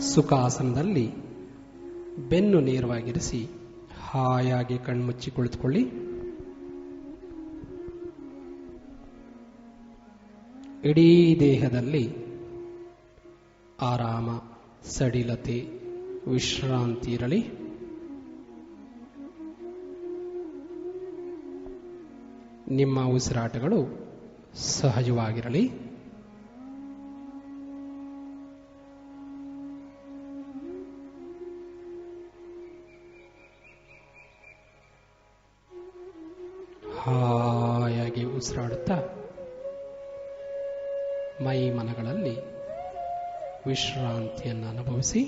ಸುಖಾಸನದಲ್ಲಿ ಬೆನ್ನು ನೇರವಾಗಿರಿಸಿ ಹಾಯಾಗಿ ಕಣ್ಮುಚ್ಚಿ ಕುಳಿತುಕೊಳ್ಳಿ ಇಡೀ ದೇಹದಲ್ಲಿ ಆರಾಮ, ಸಡಿಲತೆ, ವಿಶ್ರಾಂತಿ ಇರಲಿ. ನಿಮ್ಮ ಉಸಿರಾಟಗಳು ಸಹಜವಾಗಿರಲಿ. ಹಾಯಾಗಿ ಉಸಿರಾಡುತ್ತಾ ಮೈ ಮನಗಳಲ್ಲಿ ವಿಶ್ರಾಂತಿಯನ್ನು ಅನುಭವಿಸಿ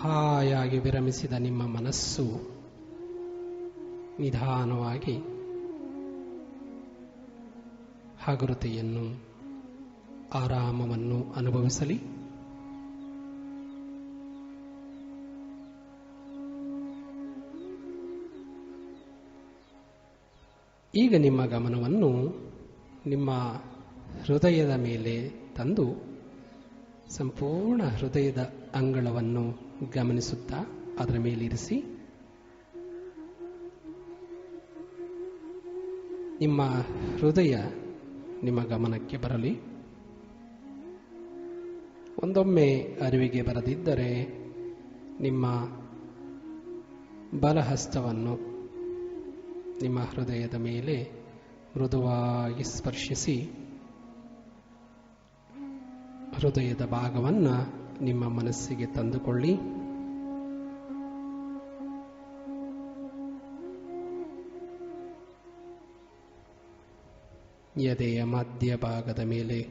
ಹಾಯಾಗಿ ವಿರಮಿಸಿದ ನಿಮ್ಮ ಮನಸ್ಸು ನಿಧಾನವಾಗಿ ಹಗುರತೆಯನ್ನು ಆರಾಮವನ್ನು ಅನುಭವಿಸಲಿ. ಈಗ ನಿಮ್ಮ ಗಮನವನ್ನು ನಿಮ್ಮ ಹೃದಯದ ಮೇಲೆ ತಂದು ಸಂಪೂರ್ಣ ಹೃದಯದ ಅಂಗಳವನ್ನು ಗಮನಿಸುತ್ತಾ ಅದರ ಮೇಲಿರಿಸಿ. ನಿಮ್ಮ ಹೃದಯ ನಿಮ್ಮ ಗಮನಕ್ಕೆ ಬರಲಿ. ಒಂದೊಮ್ಮೆ ಅರಿವಿಗೆ ಬರದಿದ್ದರೆ ನಿಮ್ಮ ಬಲಹಸ್ತವನ್ನು ನಿಮ್ಮ ಹೃದಯದ ಮೇಲೆ ಮೃದುವಾಗಿ ಸ್ಪರ್ಶಿಸಿ ಹೃದಯದ ಭಾಗವನ್ನು ನಿಮ್ಮ ಮನಸ್ಸಿಗೆ ತಂದುಕೊಳ್ಳಿ. ಎದೆಯ ಮಧ್ಯಭಾಗದ ಮೇಲೆ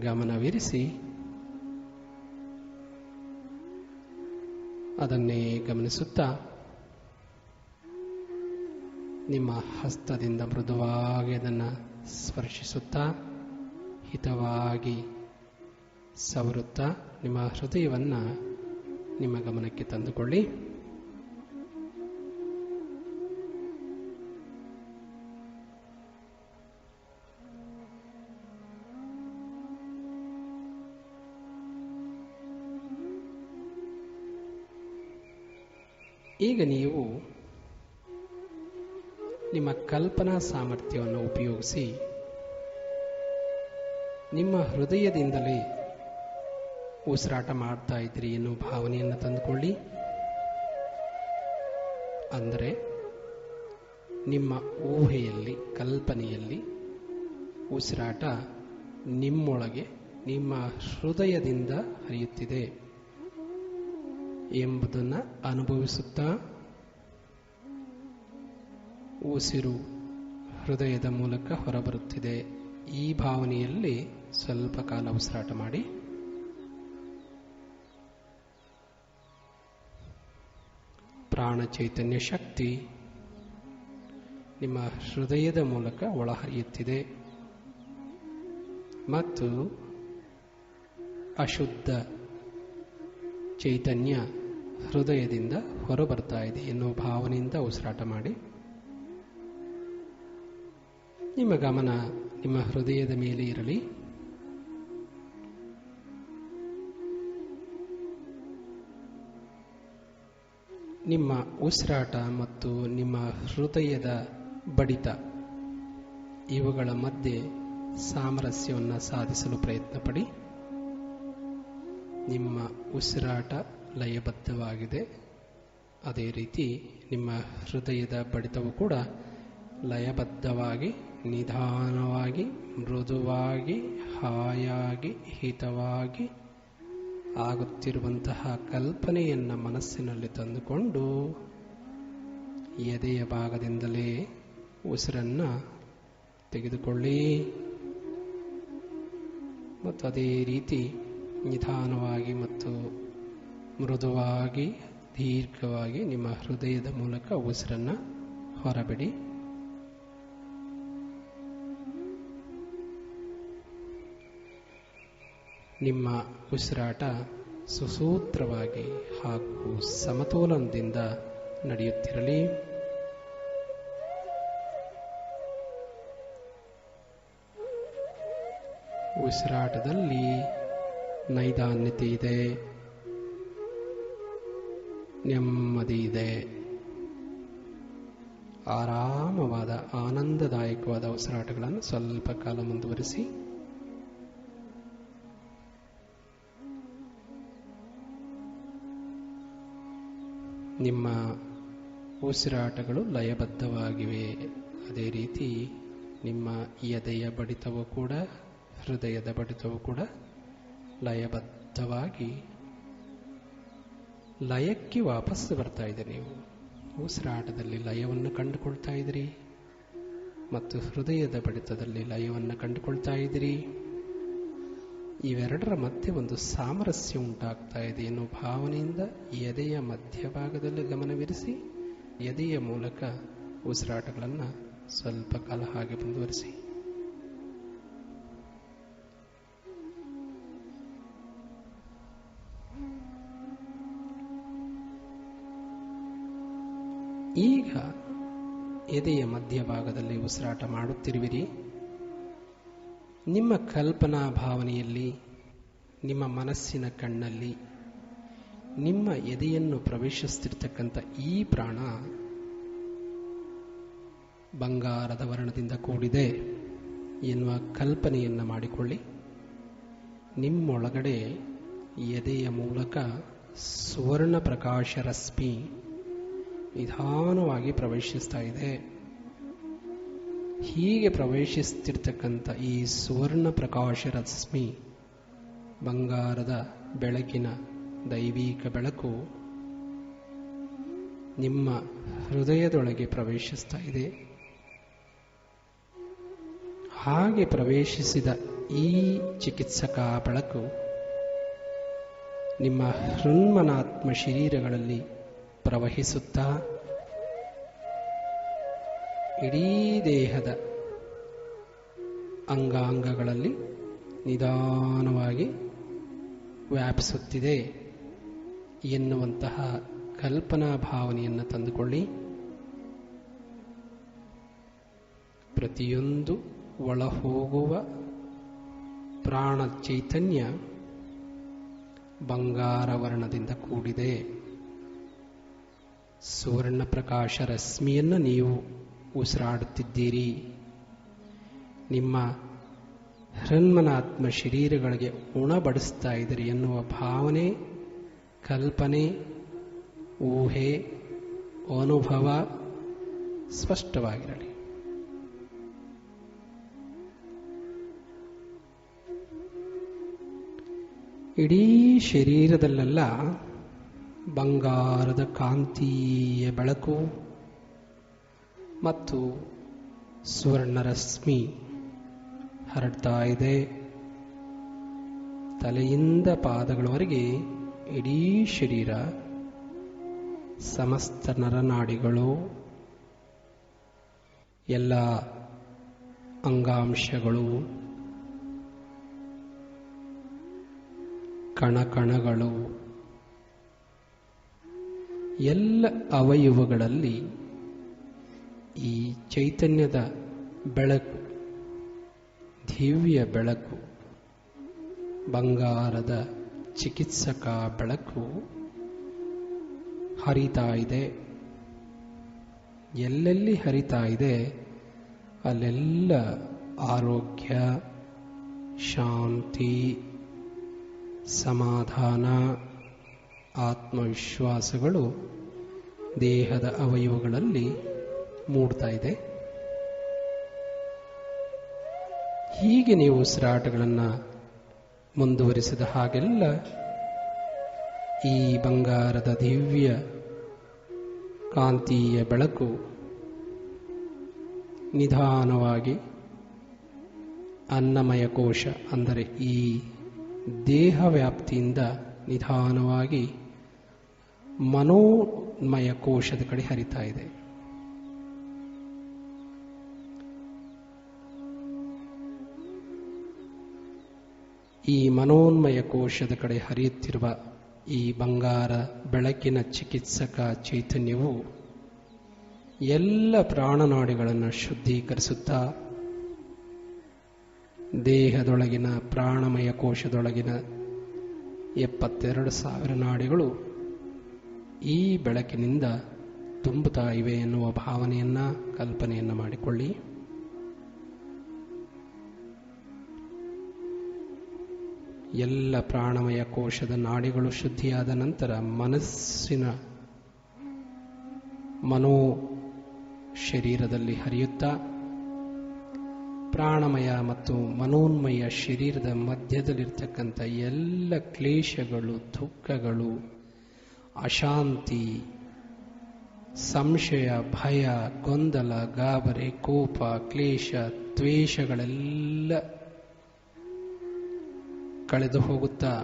ಗಮನವಿರಿಸಿ ಅದನ್ನೇ ಗಮನಿಸುತ್ತಾ ನಿಮ್ಮ ಹಸ್ತದಿಂದ ಮೃದುವಾಗಿ ಅದನ್ನು ಸ್ಪರ್ಶಿಸುತ್ತಾ ಹಿತವಾಗಿ ಸವರುತ್ತಾ ನಿಮ್ಮ ಹೃದಯವನ್ನು ನಿಮ್ಮ ಗಮನಕ್ಕೆ ತಂದುಕೊಳ್ಳಿ. ಈಗ ನೀವು ನಿಮ್ಮ ಕಲ್ಪನಾ ಸಾಮರ್ಥ್ಯವನ್ನು ಉಪಯೋಗಿಸಿ ನಿಮ್ಮ ಹೃದಯದಿಂದಲೇ ಉಸಿರಾಟ ಮಾಡ್ತಾ ಇದ್ರಿ ಎನ್ನುವ ಭಾವನೆಯನ್ನು ತಂದುಕೊಳ್ಳಿ. ಅಂದರೆ ನಿಮ್ಮ ಊಹೆಯಲ್ಲಿ, ಕಲ್ಪನೆಯಲ್ಲಿ ಉಸಿರಾಟ ನಿಮ್ಮೊಳಗೆ, ನಿಮ್ಮ ಹೃದಯದಿಂದ ಹರಿಯುತ್ತಿದೆ. ಎಂಬುದನ್ನು ಅನುಭವಿಸುತ್ತಾ ಉಸಿರು ಹೃದಯದ ಮೂಲಕ ಹೊರಬರುತ್ತಿದೆ. ಈ ಭಾವನೆಯಲ್ಲಿ ಸ್ವಲ್ಪ ಕಾಲ ಉಸಿರಾಟ ಮಾಡಿ. ಪ್ರಾಣ ಚೈತನ್ಯ ಶಕ್ತಿ ನಿಮ್ಮ ಹೃದಯದ ಮೂಲಕ ಒಳಹರಿಯುತ್ತಿದೆ ಮತ್ತು ಅಶುದ್ಧ ಚೈತನ್ಯ ಹೃದಯದಿಂದ ಹೊರಬರ್ತಾ ಇದೆ ಎನ್ನುವ ಭಾವನೆಯಿಂದ ಉಸಿರಾಟ ಮಾಡಿ. ನಿಮ್ಮ ಗಮನ ನಿಮ್ಮ ಹೃದಯದ ಮೇಲೆ ಇರಲಿ. ನಿಮ್ಮ ಉಸಿರಾಟ ಮತ್ತು ನಿಮ್ಮ ಹೃದಯದ ಬಡಿತ ಇವುಗಳ ಮಧ್ಯೆ ಸಾಮರಸ್ಯವನ್ನು ಸಾಧಿಸಲು ಪ್ರಯತ್ನ ಪಡಿ ನಿಮ್ಮ ಉಸಿರಾಟ ಲಯಬದ್ಧವಾಗಿದೆ. ಅದೇ ರೀತಿ ನಿಮ್ಮ ಹೃದಯದ ಬಡಿತವು ಕೂಡ ಲಯಬದ್ಧವಾಗಿ, ನಿಧಾನವಾಗಿ, ಮೃದುವಾಗಿ, ಹಾಯಾಗಿ, ಹಿತವಾಗಿ ಆಗುತ್ತಿರುವಂತಹ ಕಲ್ಪನೆಯನ್ನು ಮನಸ್ಸಿನಲ್ಲಿ ತಂದುಕೊಂಡು ಎದೆಯ ಭಾಗದಿಂದಲೇ ಉಸಿರನ್ನು ತೆಗೆದುಕೊಳ್ಳಿ. ಮತ್ತು ಅದೇ ರೀತಿ ನಿಧಾನವಾಗಿ ಮತ್ತು ಮೃದುವಾಗಿ, ದೀರ್ಘವಾಗಿ ನಿಮ್ಮ ಹೃದಯದ ಮೂಲಕ ಉಸಿರನ್ನು ಹೊರಬಿಡಿ. ನಿಮ್ಮ ಉಸಿರಾಟ ಸುಸೂತ್ರವಾಗಿ ಹಾಗೂ ಸಮತೋಲನದಿಂದ ನಡೆಯುತ್ತಿರಲಿ. ಉಸಿರಾಟದಲ್ಲಿ ನೈದಾನ್ಯತೆ ಇದೆ. ನೆಮ್ಮದಿ ಇದೆ ಆರಾಮವಾದ, ಆನಂದದಾಯಕವಾದ ಉಸಿರಾಟಗಳನ್ನು ಸ್ವಲ್ಪ ಕಾಲ ಮುಂದುವರಿಸಿ. ನಿಮ್ಮ ಉಸಿರಾಟಗಳು ಲಯಬದ್ಧವಾಗಿವೆ. ಅದೇ ರೀತಿ ನಿಮ್ಮ ಎದೆಯ ಬಡಿತವೂ ಕೂಡ, ಹೃದಯದ ಬಡಿತವೂ ಕೂಡ ಲಯಬದ್ಧವಾಗಿ ಲಯಕ್ಕೆ ವಾಪಸ್ಸು ಬರ್ತಾ ಇದೆ ನೀವು. ಉಸಿರಾಟದಲ್ಲಿ ಲಯವನ್ನು ಕಂಡುಕೊಳ್ತಾ ಇದ್ದೀರಿ. ಮತ್ತು ಹೃದಯದ ಬಡಿತದಲ್ಲಿ ಲಯವನ್ನು ಕಂಡುಕೊಳ್ತಾ ಇದ್ದೀರಿ. ಇವೆರಡರ ಮಧ್ಯೆ ಒಂದು ಸಾಮರಸ್ಯ ಉಂಟಾಗ್ತಾ ಇದೆ ಎನ್ನುವ ಭಾವನೆಯಿಂದ ಎದೆಯ ಮಧ್ಯಭಾಗದಲ್ಲಿ ಗಮನವಿರಿಸಿ, ಎದೆಯ ಮೂಲಕ ಉಸಿರಾಟಗಳನ್ನು ಸ್ವಲ್ಪ ಕಾಲ ಹಾಗೆ ಮುಂದುವರಿಸಿ. ಎದೆಯ ಮಧ್ಯಭಾಗದಲ್ಲಿ ಉಸಿರಾಟ ಮಾಡುತ್ತಿರುವಿರಿ. ನಿಮ್ಮ ಕಲ್ಪನಾ ಭಾವನೆಯಲ್ಲಿ, ನಿಮ್ಮ ಮನಸ್ಸಿನ ಕಣ್ಣಲ್ಲಿ, ನಿಮ್ಮ ಎದೆಯನ್ನು ಪ್ರವೇಶಿಸ್ತಿರ್ತಕ್ಕಂಥ ಈ ಪ್ರಾಣ ಬಂಗಾರದ ವರ್ಣದಿಂದ ಕೂಡಿದೆ ಎನ್ನುವ ಕಲ್ಪನೆಯನ್ನು ಮಾಡಿಕೊಳ್ಳಿ. ನಿಮ್ಮೊಳಗಡೆ ಎದೆಯ ಮೂಲಕ ಸುವರ್ಣ ಪ್ರಕಾಶ ರಶ್ಮಿ ನಿಧಾನವಾಗಿ ಪ್ರವೇಶಿಸ್ತಾ ಇದೆ. ಹೀಗೆ ಪ್ರವೇಶಿಸ್ತಿರ್ತಕ್ಕಂಥ ಈ ಸುವರ್ಣ ಪ್ರಕಾಶ ರಶ್ಮಿ, ಬಂಗಾರದ ಬೆಳಕಿನ ದೈವಿಕ ಬೆಳಕು ನಿಮ್ಮ ಹೃದಯದೊಳಗೆ ಪ್ರವೇಶಿಸ್ತಾ ಇದೆ. ಹಾಗೆ ಪ್ರವೇಶಿಸಿದ ಈ ಚಿಕಿತ್ಸಕ ಬೆಳಕು ನಿಮ್ಮ ಹೃನ್ಮನಾತ್ಮ ಶರೀರಗಳಲ್ಲಿ ಪ್ರವಹಿಸುತ್ತಾ ಇಡೀ ದೇಹದ ಅಂಗಾಂಗಗಳಲ್ಲಿ ನಿಧಾನವಾಗಿ ವ್ಯಾಪಿಸುತ್ತಿದೆ ಎನ್ನುವಂತಹ ಕಲ್ಪನಾ ಭಾವನೆಯನ್ನು ತಂದುಕೊಳ್ಳಿ. ಪ್ರತಿಯೊಂದು ಒಳಹೋಗುವ ಪ್ರಾಣ ಚೈತನ್ಯ ಬಂಗಾರ ವರ್ಣದಿಂದ ಕೂಡಿದೆ. ಸುವರ್ಣ ಪ್ರಕಾಶ ರಶ್ಮಿಯನ್ನು ನೀವು ಉಸಿರಾಡುತ್ತಿದ್ದೀರಿ. ನಿಮ್ಮ ಹೃನ್ಮನಾತ್ಮ ಶರೀರಗಳಿಗೆ ಉಣಬಡಿಸ್ತಾ ಇದ್ದೀರಿ ಎನ್ನುವ ಭಾವನೆ, ಕಲ್ಪನೆ, ಊಹೆ, ಅನುಭವ ಸ್ಪಷ್ಟವಾಗಿರಲಿ. ಇಡೀ ಶರೀರದಲ್ಲೆಲ್ಲ ಬಂಗಾರದ ಕಾಂತೀಯ ಬೆಳಕು ಮತ್ತು ಸುವರ್ಣರಶ್ಮಿ ಹರಡ್ತಾ ಇದೆ. ತಲೆಯಿಂದ ಪಾದಗಳವರೆಗೆ ಇಡೀ ಶರೀರ ಸಮಸ್ತ ನರನಾಡಿಗಳು, ಎಲ್ಲ ಅಂಗಾಂಶಗಳು, ಕಣಕಣಗಳು ಎಲ್ಲ ಅವಯವಗಳಲ್ಲಿ ಈ ಚೈತನ್ಯದ ಬೆಳಕು, ದಿವ್ಯ ಬೆಳಕು, ಬಂಗಾರದ ಚಿಕಿತ್ಸಕ ಬೆಳಕು ಹರಿತಾ ಇದೆ. ಎಲ್ಲೆಲ್ಲಿ ಹರಿತಾ ಇದೆ, ಅಲ್ಲೆಲ್ಲ ಆರೋಗ್ಯ, ಶಾಂತಿ, ಸಮಾಧಾನ. ಆತ್ಮವಿಶ್ವಾಸಗಳು ದೇಹದ ಅವಯವಗಳಲ್ಲಿ ಮೂಡ್ತಾ ಇದೆ. ಹೀಗೆ ನೀವು ಉಸಿರಾಟಗಳನ್ನು ಮುಂದುವರಿಸಿದ ಹಾಗೆಲ್ಲ ಈ ಬಂಗಾರದ ದಿವ್ಯ ಕಾಂತೀಯ ಬೆಳಕು ನಿಧಾನವಾಗಿ ಅನ್ನಮಯ ಕೋಶ ಅಂದರೆ ಈ ದೇಹ ವ್ಯಾಪ್ತಿಯಿಂದ ನಿಧಾನವಾಗಿ ಮನೋಮಯ ಕೋಶದ ಕಡೆ ಹರಿತಾ ಇದೆ. ಈ ಮನೋನ್ಮಯ ಕೋಶದ ಕಡೆ ಹರಿಯುತ್ತಿರುವ ಈ ಬಂಗಾರ ಬೆಳಕಿನ ಚಿಕಿತ್ಸಕ ಚೈತನ್ಯವು ಎಲ್ಲ ಪ್ರಾಣನಾಡಿಗಳನ್ನು ಶುದ್ಧೀಕರಿಸುತ್ತಾ, ದೇಹದೊಳಗಿನ ಪ್ರಾಣಮಯ ಕೋಶದೊಳಗಿನ ಎಪ್ಪತ್ತೆರಡು ಸಾವಿರ ನಾಡಿಗಳು ಈ ಬೆಳಕಿನಿಂದ ತುಂಬುತ್ತಾ ಇವೆ ಎನ್ನುವ ಭಾವನೆಯನ್ನ, ಕಲ್ಪನೆಯನ್ನ ಮಾಡಿಕೊಳ್ಳಿ. ಎಲ್ಲ ಪ್ರಾಣಮಯ ಕೋಶದ ನಾಡಿಗಳು ಶುದ್ಧಿಯಾದ ನಂತರ ಮನಸ್ಸಿನ ಮನೋ ಶರೀರದಲ್ಲಿ ಹರಿಯುತ್ತಾ, ಪ್ರಾಣಮಯ ಮತ್ತು ಮನೋನ್ಮಯ ಶರೀರದ ಮಧ್ಯದಲ್ಲಿರ್ತಕ್ಕಂಥ ಎಲ್ಲ ಕ್ಲೇಶಗಳು, ದುಃಖಗಳು ಅಶಾಂತಿ, ಸಂಶಯ, ಭಯ, ಗೊಂದಲ, ಗಾಬರಿ, ಕೋಪ, ಕ್ಲೇಶ, ದ್ವೇಷಗಳೆಲ್ಲ ಕಳೆದು ಹೋಗುತ್ತಾ?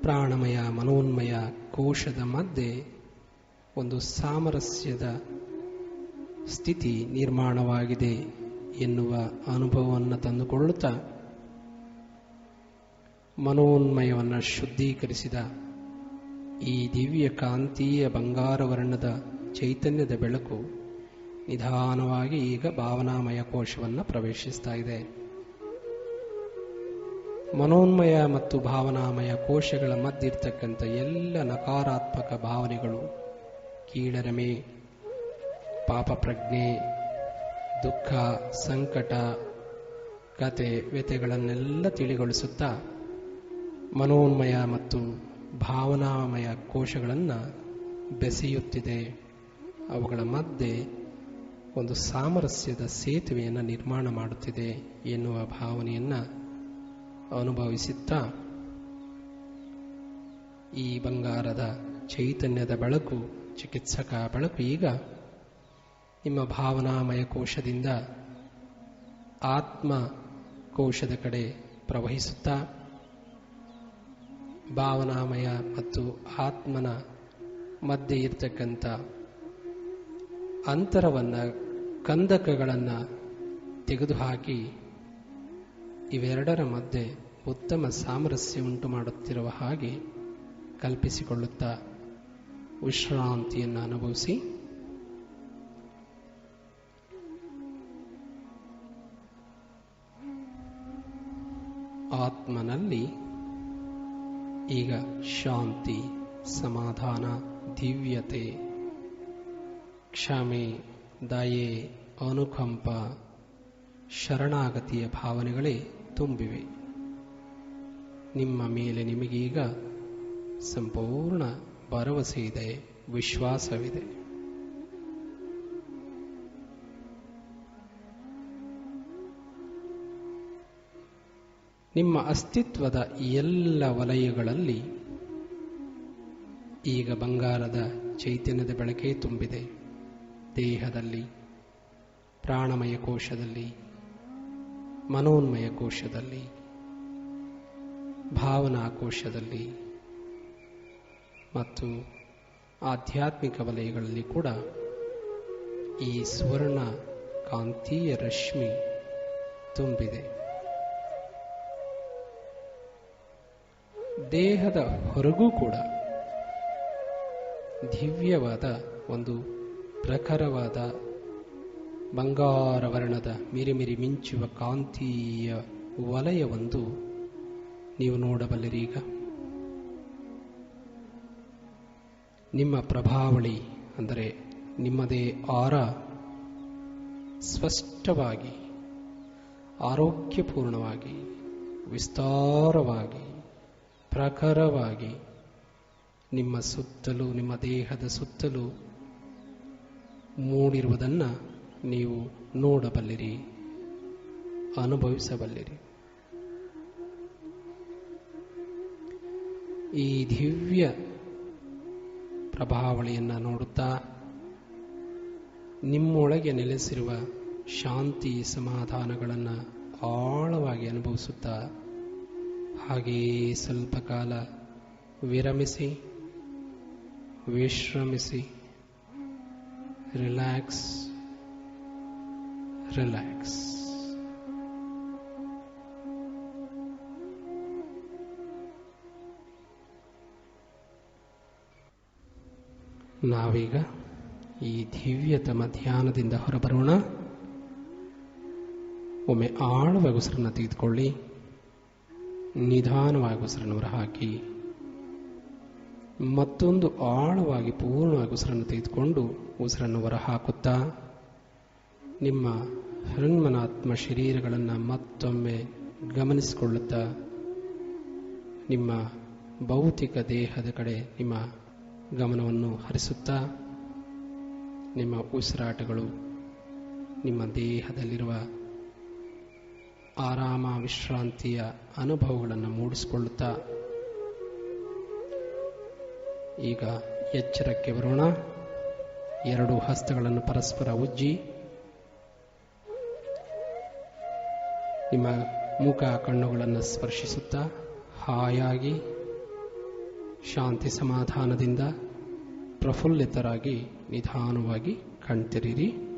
ಪ್ರಾಣಮಯ, ಮನೋನ್ಮಯ, ಕೋಶದ ಮಧ್ಯೆ ಒಂದು ಸಾಮರಸ್ಯದ ಸ್ಥಿತಿ ನಿರ್ಮಾಣವಾಗಿದೆ ಎನ್ನುವ ಅನುಭವವನ್ನು ತಂದುಕೊಳ್ಳುತ್ತಾ? ಮನೋನ್ಮಯವನ್ನು ಶುದ್ಧೀಕರಿಸಿದ ಈ ದಿವ್ಯ ಕಾಂತೀಯ ಬಂಗಾರ ವರ್ಣದ ಚೈತನ್ಯದ ಬೆಳಕು ನಿಧಾನವಾಗಿ ಈಗ ಭಾವನಾಮಯ ಕೋಶವನ್ನು ಪ್ರವೇಶಿಸ್ತಾ ಇದೆ. ಮನೋನ್ಮಯ ಮತ್ತು ಭಾವನಾಮಯ ಕೋಶಗಳ ಮಧ್ಯೆ ಎಲ್ಲ ನಕಾರಾತ್ಮಕ ಭಾವನೆಗಳು ಕೀಳರಮೆ ಪಾಪ ಪ್ರಜ್ಞೆ ದುಃಖ, ಸಂಕಟ, ಕತೆ ವ್ಯತೆಗಳನ್ನೆಲ್ಲ ತಿಳಿಗೊಳಿಸುತ್ತಾ ಮನೋನ್ಮಯ ಮತ್ತು ಭಾವನಾಮಯ ಕೋಶಗಳನ್ನು ಬೆಸೆಯುತ್ತಿದೆ. ಅವುಗಳ ಮಧ್ಯೆ ಒಂದು ಸಾಮರಸ್ಯದ ಸೇತುವೆಯನ್ನು ನಿರ್ಮಾಣ ಮಾಡುತ್ತಿದೆ ಎನ್ನುವ ಭಾವನೆಯನ್ನು ಅನುಭವಿಸುತ್ತಾ ಈ ಬಂಗಾರದ ಚೈತನ್ಯದ ಬೆಳಕು, ಚಿಕಿತ್ಸಕ ಬೆಳಕು ಈಗ ನಿಮ್ಮ ಭಾವನಾಮಯ ಕೋಶದಿಂದ ಆತ್ಮ ಕೋಶದ ಕಡೆ ಪ್ರವಹಿಸುತ್ತಾ ಭಾವನಾಮಯ ಮತ್ತು ಆತ್ಮನ ಮಧ್ಯೆ ಇರ್ತಕ್ಕಂಥ ಅಂತರವನ್ನು ಕಂದಕಗಳನ್ನು ತೆಗೆದುಹಾಕಿ ಇವೆರಡರ ಮಧ್ಯೆ ಉತ್ತಮ ಸಾಮರಸ್ಯ ಉಂಟು ಮಾಡುತ್ತಿರುವ ಹಾಗೆ ಕಲ್ಪಿಸಿಕೊಳ್ಳುತ್ತಾ ವಿಶ್ರಾಂತಿಯನ್ನು ಅನುಭವಿಸಿ. ಆತ್ಮನಲ್ಲಿ ಈಗ ಶಾಂತಿ, ಸಮಾಧಾನ, ದಿವ್ಯತೆ. ಕ್ಷಮೆ, ದಯೆ, ಅನುಕಂಪ, ಶರಣಾಗತಿಯ ಭಾವನೆಗಳೇ ತುಂಬಿವೆ. ನಿಮ್ಮ ಮೇಲೆ ನಿಮಗೀಗ ಸಂಪೂರ್ಣ ಭರವಸೆ ಇದೆ, ವಿಶ್ವಾಸವಿದೆ. ನಿಮ್ಮ ಅಸ್ತಿತ್ವದ ಎಲ್ಲ ವಲಯಗಳಲ್ಲಿ ಈಗ ಬಂಗಾರದ ಚೈತನ್ಯದ ಬೆಳಕೆ ತುಂಬಿದೆ. ದೇಹದಲ್ಲಿ, ಪ್ರಾಣಮಯ ಕೋಶದಲ್ಲಿ, ಮನೋನ್ಮಯ ಕೋಶದಲ್ಲಿ, ಭಾವನಾ ಕೋಶದಲ್ಲಿ ಮತ್ತು ಆಧ್ಯಾತ್ಮಿಕ ವಲಯಗಳಲ್ಲಿ ಕೂಡ ಈ ಸುವರ್ಣ ಕಾಂತೀಯ ರಶ್ಮಿ ತುಂಬಿದೆ. ದೇಹದ ಹೊರಗೂ ಕೂಡ ದಿವ್ಯವಾದ ಒಂದು ಪ್ರಖರವಾದ ಬಂಗಾರ ವರ್ಣದ ಮಿರಿಮಿರಿ ಮಿಂಚುವ ಕಾಂತೀಯ ವಲಯವೊಂದು ನೀವು ನೋಡಬಲ್ಲಿರಿ ಈಗ. ನಿಮ್ಮ ಪ್ರಭಾವಳಿ ಅಂದರೆ ನಿಮ್ಮದೇ ಆರ ಸ್ಪಷ್ಟವಾಗಿ, ಆರೋಗ್ಯಪೂರ್ಣವಾಗಿ, ವಿಸ್ತಾರವಾಗಿ ಪ್ರಖರವಾಗಿ ನಿಮ್ಮ ಸುತ್ತಲೂ, ನಿಮ್ಮ ದೇಹದ ಸುತ್ತಲೂ ಮೂಡಿರುವುದನ್ನು ನೀವು ನೋಡಬಲ್ಲಿರಿ, ಅನುಭವಿಸಬಲ್ಲಿರಿ. ಈ ದಿವ್ಯ ಪ್ರಭಾವಳಿಯನ್ನು ನೋಡುತ್ತಾ ನಿಮ್ಮೊಳಗೆ ನೆಲೆಸಿರುವ ಶಾಂತಿ ಸಮಾಧಾನಗಳನ್ನು ಆಳವಾಗಿ ಅನುಭವಿಸುತ್ತಾ ಹಾಗೆಯೇ ಸ್ವಲ್ಪ ಕಾಲ ವಿರಮಿಸಿ, ವಿಶ್ರಮಿಸಿ, ರಿಲ್ಯಾಕ್ಸ್ ರಿಲ್ಯಾಕ್ಸ್. ನಾವೀಗ ಈ ದಿವ್ಯತಮ ಧ್ಯಾನದಿಂದ ಹೊರಬರೋಣ. ಒಮ್ಮೆ ಆಳವಾಗಿ ಉಸಿರನ್ನು ತೆಗೆದುಕೊಳ್ಳಿ. ನಿಧಾನವಾಗಿ ಉಸಿರನ್ನು ಹೊರಹಾಕಿ, ಮತ್ತೊಂದು ಆಳವಾಗಿ ಪೂರ್ಣವಾಗಿ ಉಸಿರನ್ನು ತೆಗೆದುಕೊಂಡು ಉಸಿರನ್ನು ಹೊರಹಾಕುತ್ತಾ, ನಿಮ್ಮ ಹೃನ್ಮನಾತ್ಮ ಶರೀರಗಳನ್ನು ಮತ್ತೊಮ್ಮೆ ಗಮನಿಸಿಕೊಳ್ಳುತ್ತಾ, ನಿಮ್ಮ ಭೌತಿಕ ದೇಹದ ಕಡೆ ನಿಮ್ಮ ಗಮನವನ್ನು ಹರಿಸುತ್ತಾ, ನಿಮ್ಮ ಉಸಿರಾಟಗಳು ನಿಮ್ಮ ದೇಹದಲ್ಲಿರುವ ಆರಾಮ ವಿಶ್ರಾಂತಿಯ ಅನುಭವಗಳನ್ನು ಮೂಡಿಸಿಕೊಳ್ಳುತ್ತಾ ಈಗ ಎಚ್ಚರಕ್ಕೆ ಬರೋಣ. ಎರಡು ಹಸ್ತಗಳನ್ನು ಪರಸ್ಪರ ಉಜ್ಜಿ. ನಿಮ್ಮ ಮುಖ ಕಣ್ಣುಗಳನ್ನು ಸ್ಪರ್ಶಿಸುತ್ತಾ ಹಾಯಾಗಿ ಶಾಂತಿ ಸಮಾಧಾನದಿಂದ ಪ್ರಫುಲ್ಲಿತರಾಗಿ ನಿಧಾನವಾಗಿ ಕಣ್ತೆರೀರಿ.